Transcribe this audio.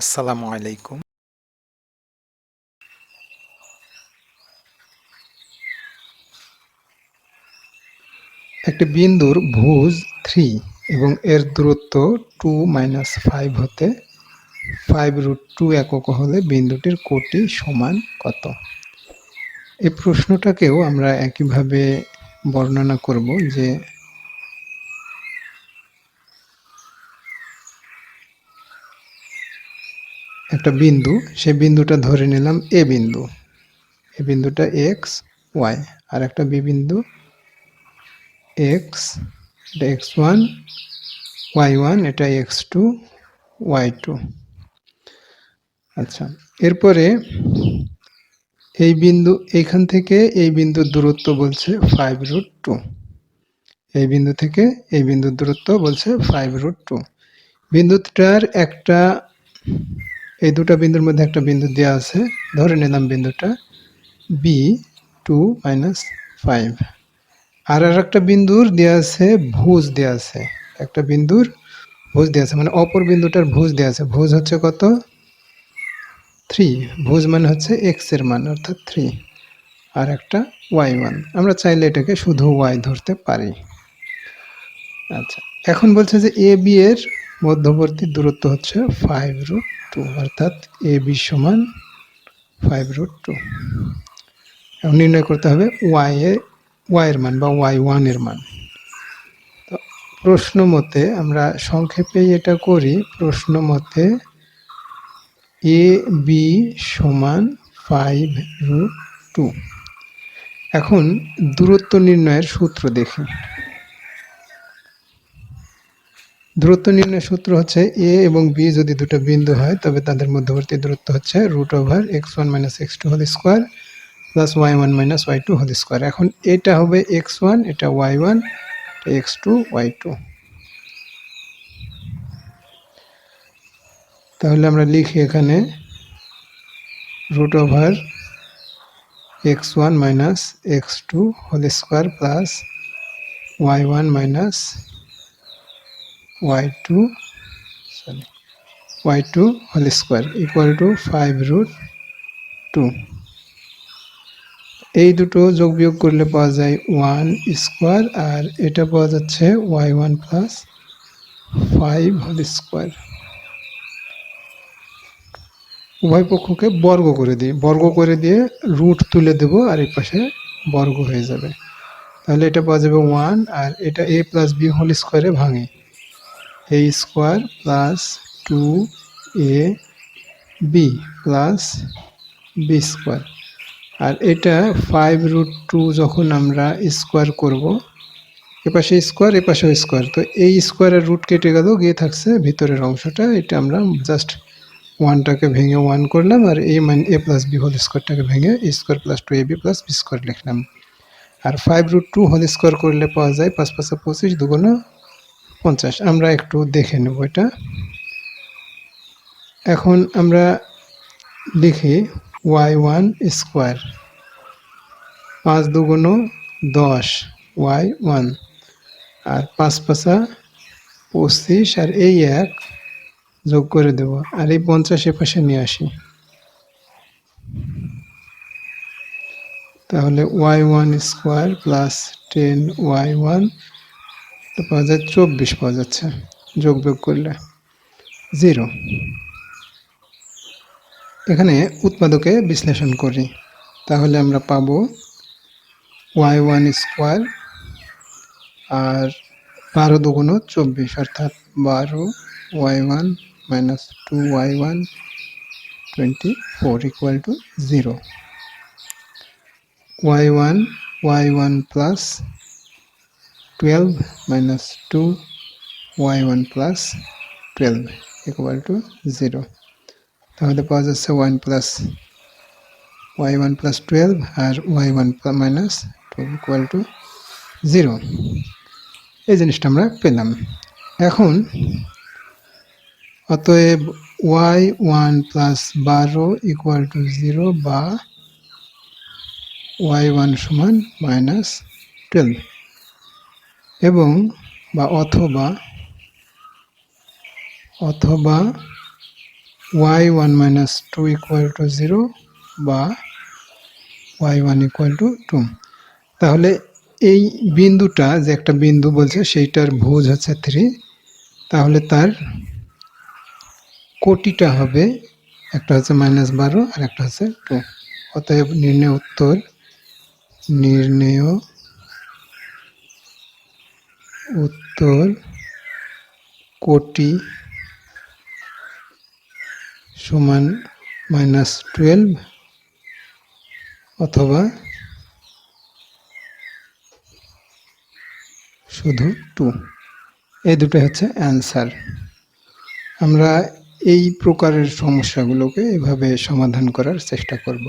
আসসালামু আলাইকুম। একটি বিন্দুর ভুজ থ্রি এবং এর দূরত্ব টু মাইনাস ফাইভ হতে ফাইভ রুট টু একক হলে বিন্দুটির কোটি সমান কত? এই প্রশ্নটাকেও আমরা একইভাবে বর্ণনা করব যে একটা বিন্দু, সেই বিন্দুটা ধরে নিলাম এ বিন্দু। এ বিন্দুটা এক্স ওয়াই আর একটা বি বিন্দু এক্স এটা এক্স ওয়ান ওয়াই ওয়ান এটা এক্স টু ওয়াই টু আচ্ছা এরপরে এই বিন্দু, এইখান থেকে এই বিন্দুর দূরত্ব বলছে ফাইভ রুট টু এই বিন্দু থেকে এই বিন্দুর দূরত্ব বলছে ফাইভ রুট টু বিন্দুটার একটা এই দুটো বিন্দুর মধ্যে একটা বিন্দু দেওয়া আছে। ধরে নিলাম বিন্দুটা বি টু মাইনাস ফাইভ আর আর একটা বিন্দুর দেওয়া আছে, ভুজ দেওয়া আছে। একটা বিন্দুর ভুজ দেওয়া আছে মানে অপর বিন্দুটার ভুজ দেওয়া আছে। ভুজ হচ্ছে কত? থ্রি ভুজ মানে হচ্ছে এক্সের মান, অর্থাৎ থ্রি আর একটা ওয়াই মান আমরা চাইলে এটাকে শুধু ওয়াই ধরতে পারি। আচ্ছা এখন বলছে যে এ বি এর মধ্যবর্তী দূরত্ব হচ্ছে ফাইভ রুট টু অর্থাৎ এ বি সমান ফাইভ রুট টু এখন নির্ণয় করতে হবে ওয়াই এ ওয়াইয়ের মান বা ওয়াই ওয়ানের মান। তো প্রশ্ন মতে আমরা সংক্ষেপে এটা করি, প্রশ্ন মতে এ বি সমান ফাইভ রুট টু এখন দূরত্ব নির্ণয়ের সূত্র দেখি। দূরত্ব নির্ণয় সূত্র হচ্ছে এ এবং বি যদি দুটো বিন্দু হয়, তবে তাদের মধ্যবর্তী দূরত্ব হচ্ছে root over X one minus X two whole square plus Y one minus Y two whole square এখন এটা হবে এক্স ওয়ান এটা Y one X two Y two তাহলে আমরা লিখি এখানে root over X one minus X two whole square plus Y one minus Y two sorry Y two whole square equal to five root two এই দুটো যোগ বিয়োগ করলে পাওয়া যায় ওয়ান স্কোয়ার আর এটা পাওয়া যাচ্ছে Y one plus five whole square উভয় পক্ষকে বর্গ করে দিই। বর্গ করে দিয়ে রুট তুলে দেব, আর এই পাশে বর্গ হয়ে যাবে। তাহলে এটা পাওয়া যাবে ওয়ান আর এটা এ প্লাস বি হোল স্কোয়ারে ভাঙে। A square plus two A B plus B square আর এটা ফাইভ রুট টু যখন আমরা স্কোয়ার করব, এপাশে স্কোয়ার এপাশেও স্কোয়ার তো এই স্কোয়ারের রুট কেটে গেল, গিয়ে থাকছে ভিতরের অংশটা। এটা আমরা জাস্ট ওয়ানটাকে ভেঙে ওয়ান করলাম, আর A mine A plus B whole স্কোয়ারটাকে ভেঙে square plus two A B plus B square লিখলাম। আর five root two whole square করলে পাওয়া যায় পাঁচ পাঁচে পঁচিশ, দুগুণ পঞ্চাশ, আমরা একটু দেখে নেব এটা। এখন আমরা লিখি ওয়াই ওয়ান স্কোয়ার, পাঁচ দুগুণ দশ, ওয়াই ওয়ান। আর পাঁচ পাঁচা পঁচিশ আর এই এক যোগ করে দেব, আর এই পঞ্চাশ পাশে নিয়ে আসি। তাহলে Y one square plus ten Y one পাওয়া যায় চব্বিশ, পাওয়া যাচ্ছে। যোগ, বিয়োগ করলে জিরো। এখানে উৎপাদকে বিশ্লেষণ করি। তাহলে আমরা পাবো ওয়াই ওয়ান স্কোয়ার আর বারো দুগুণ চব্বিশ, অর্থাৎ বারো Y one minus two Y one twenty four equal to zero. Y one Y one plus twelve minus two Y one plus twelve equal to zero তাহলে পাওয়া যাচ্ছে one plus Y one plus twelve R Y one minus two equal to zero এই জিনিসটা আমরা পেলাম। এখন অতএব Y one plus বারো ইকুয়াল টু জিরো বা ওয়াই ওয়ান সমান মাইনাস টুয়েলভ এবং বা অথবা অথবা Y one minus two equal to zero বা Y one equal to two তাহলে এই বিন্দুটা যে একটা বিন্দু বলছে, সেইটার ভুজ হচ্ছে থ্রি তাহলে তার কোটিটা হবে, একটা হচ্ছে মাইনাস বারো আর একটা হচ্ছে টু অতএব নির্ণয় উত্তর, নির্ণেয় উত্তর কোটি সমান মাইনাস টুয়েলভ অথবা শুধু টু। এই দুটো হচ্ছে অ্যান্সার। আমরা এই প্রকারের সমস্যাগুলোকে এভাবে সমাধান করার চেষ্টা করব।